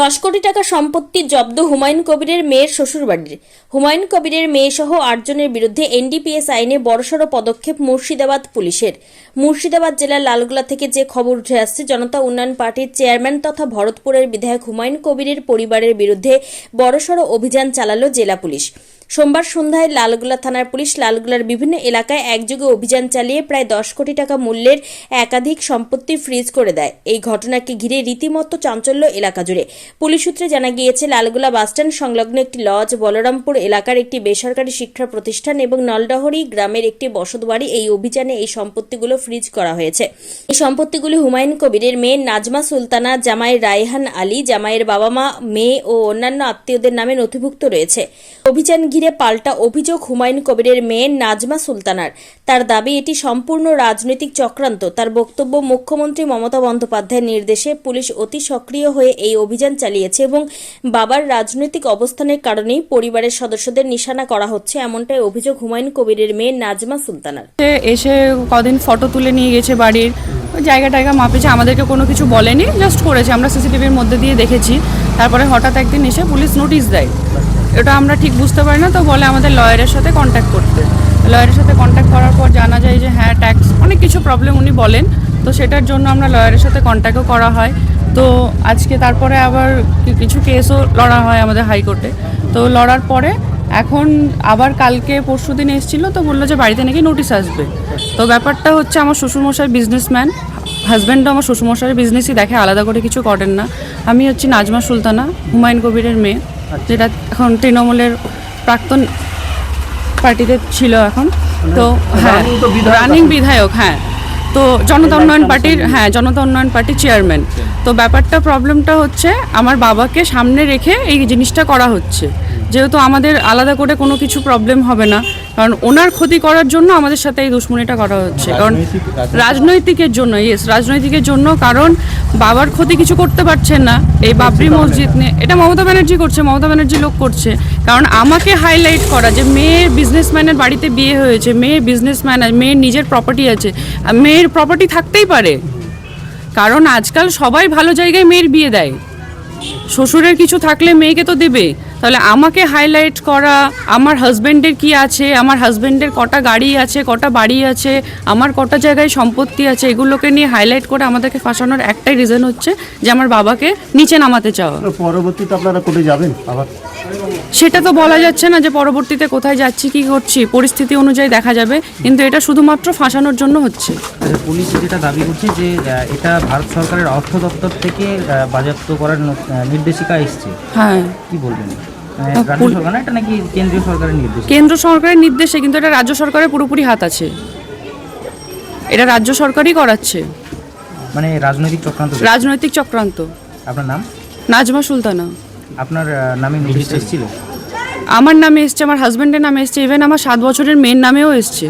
দশ কোটি টাকা সম্পত্তি জব্দ হুমায়ুন কবিরের মেয়ের শ্বশুরবাড়ির। হুমায়ুন কবিরের মেয়ে সহ আটজনের বিরুদ্ধে এনডিপিএস আইনে বড়সড় পদক্ষেপ মুর্শিদাবাদ পুলিশের। মুর্শিদাবাদ জেলার লালগোলা থেকে যে খবর উঠে আসছে, জনতা উন্নয়ন পার্টির চেয়ারম্যান তথা ভরতপুরের বিধায়ক হুমায়ুন কবিরের পরিবারের বিরুদ্ধে বড়সড় অভিযান চালালো জেলা পুলিশ। সোমবার সন্ধ্যায় লালগোলা থানার পুলিশ লালগোলার বিভিন্ন এলাকায় একযোগে অভিযান চালিয়ে প্রায় দশ কোটি টাকা মূল্যের একাধিক সম্পত্তি ফ্রিজ করে দেয়। এই ঘটনাকে ঘিরে রীতিমতো চাঞ্চল্য এলাকা জুড়ে। পুলিশ সূত্রে জানা গিয়েছে, লালগোলা বাসস্ট্যান্ড সংলগ্ন একটি লজ বলরামপুর এলাকার একটি বেসরকারি শিক্ষা প্রতিষ্ঠান এবং নলডহরি গ্রামের একটি বসতবাড়ি এই অভিযানে এই সম্পত্তিগুলো ফ্রিজ করা হয়েছে। এই সম্পত্তিগুলি হুমায়ুন কবিরের মেয়ে নাজমা সুলতানা, জামাই রায়হান আলী, জামাইয়ের বাবা মা, মেয়ে ও অন্যান্য আত্মীয়দের নামে নথিভুক্ত রয়েছে। অভিযান ঘিরে পাল্টা অভিযোগ হুমায়ুন কবিরের মেয়ে নাজমা সুলতানার। তার দাবি, এটি সম্পূর্ণ রাজনৈতিক চক্রান্ত। তার বক্তব্য মুখ্যমন্ত্রী মমতা বন্দ্যোপাধ্যায়ের নির্দেশে পুলিশ অতি সক্রিয় হয়ে এই অভিযান চালিয়েছে এবং বাবার রাজনৈতিক অবস্থানের কারণেই পরিবারের সদস্যদের নিশানা করা হচ্ছে এমনটাই অভিযোগ হুমায়ুন কবিরের মেয়ে নাজমা সুলতানার। এসে কদিন ফটো তুলে নিয়ে গেছে বাড়ির। জায়গা টায়গা মাপেছে, আমাদেরকে কোনো কিছু বলেনি জাস্ট করেছে। আমরা সিসিটিভির মধ্যে দিয়ে দেখেছি। তারপরে হঠাৎ একদিন এসে পুলিশ নোটিশ দেয়। এটা আমরা ঠিক বুঝতে পারি না, তো বলে আমাদের লয়ারের সাথে কন্ট্যাক্ট করতে। লয়ারের সাথে কন্ট্যাক্ট করার পর জানা যায় যে হ্যাঁ ট্যাক্স অনেক কিছু প্রবলেম উনি বলেন। তো সেটার জন্য আমরা লয়ারের সাথে কন্ট্যাক্টও করা হয়। তো আজকে তারপরে আবার কিছু কেসও লড়া হয় আমাদের হাইকোর্টে তো লড়ার পরে এখন আবার কালকে পরশু দিন এসেছিল, তো বলল যে বাড়িতে নাকি নোটিশ আসবে। তো ব্যাপারটা হচ্ছে আমার শ্বশুরমশাই বিজনেসম্যান হাজব্যান্ডও আমার শ্বশুরমশাইয়ের বিজনেসই দেখে, আলাদা করে কিছু করেন না। আমি হচ্ছি নাজমা সুলতানা, হুমায়ুন কবিরের মেয়ে। যেটা এখন তৃণমূলের প্রাক্তন পার্টিতে ছিল এখন। তো হ্যাঁ running তো বিধায়ক রানিং বিধায়ক হ্যাঁ। তো জনতা উন্নয়ন পার্টির হ্যাঁ জনতা উন্নয়ন পার্টির চেয়ারম্যান তো ব্যাপারটা প্রবলেমটা হচ্ছে আমার বাবাকে সামনে রেখে এই জিনিসটা করা হচ্ছে। যেহেতু আমাদের আলাদা করে কোনো কিছু প্রবলেম হবে না। কারণ ওনার ক্ষতি করার জন্য আমাদের সাথে এই দুশ্মনীটা করা হচ্ছে। কারণ রাজনৈতিকের জন্য ইয়েস রাজনৈতিকের জন্য কারণ বাবার ক্ষতি কিছু করতে পারছেন না। এই বাবরি মসজিদ নিয়ে এটা মমতা ব্যানার্জি করছে মমতা ব্যানার্জি লোক করছে। কারণ আমাকে হাইলাইট করা যে মেয়ের বিজনেসম্যানের বাড়িতে বিয়ে হয়েছে মেয়ে বিজনেসম্যান মেয়ের নিজের প্রপার্টি আছে আর মেয়ের প্রপার্টি থাকতেই পারে। কারণ আজকাল সবাই ভালো জায়গায় মেয়ের বিয়ে দেয়। শ্বশুরের কিছু থাকলে মেয়েকে তো দেবে। তাহলে আমাকে হাইলাইট করা, আমার হাজব্যান্ডের কি আছে? আমার হাজব্যান্ডের কটা গাড়ি আছে, কটা বাড়ি আছে, আমার কটা জায়গায় সম্পত্তি আছে, এগুলোকে নিয়ে হাইলাইট করে আমাদেরকে ফাঁসানোর একটাই রিজন হচ্ছে যে আমার বাবাকে নিচে নামাতে চাওয়া। পরবর্তীতে আপনারা কোর্টে যাবেন আবার? সেটা তো বলা যাচ্ছে না যে পরবর্তীতে কোথায় যাচ্ছি কি করছি পরিস্থিতি অনুযায়ী দেখা যাবে কিন্তু এটা শুধুমাত্র ফাঁসানোর জন্য হচ্ছে। পুলিশ যেটা দাবি করছে যে এটা ভারত সরকারের অর্থ দপ্তর থেকে বাজেয়াপ্ত করার নির্দেশিকা এসছে। হ্যাঁ। কি বলবেন? মানে কেন্দ্র সরকারের নির্দেশে কিন্তু এটা রাজ্য সরকারের পুরোপুরি হাত আছে। এটা রাজ্য সরকারই করাচ্ছে। মানে রাজনৈতিক চক্রান্ত রাজনৈতিক চক্রান্ত। আপনার নাম? নাজমা সুলতানা। আপনার নামে নোটিশ এসেছিল। আমার নামে এসছে আমার হাজব্যান্ডের নামে এসছে ইভেন আমার সাত বছরের মেয়ের নামেও এসছে।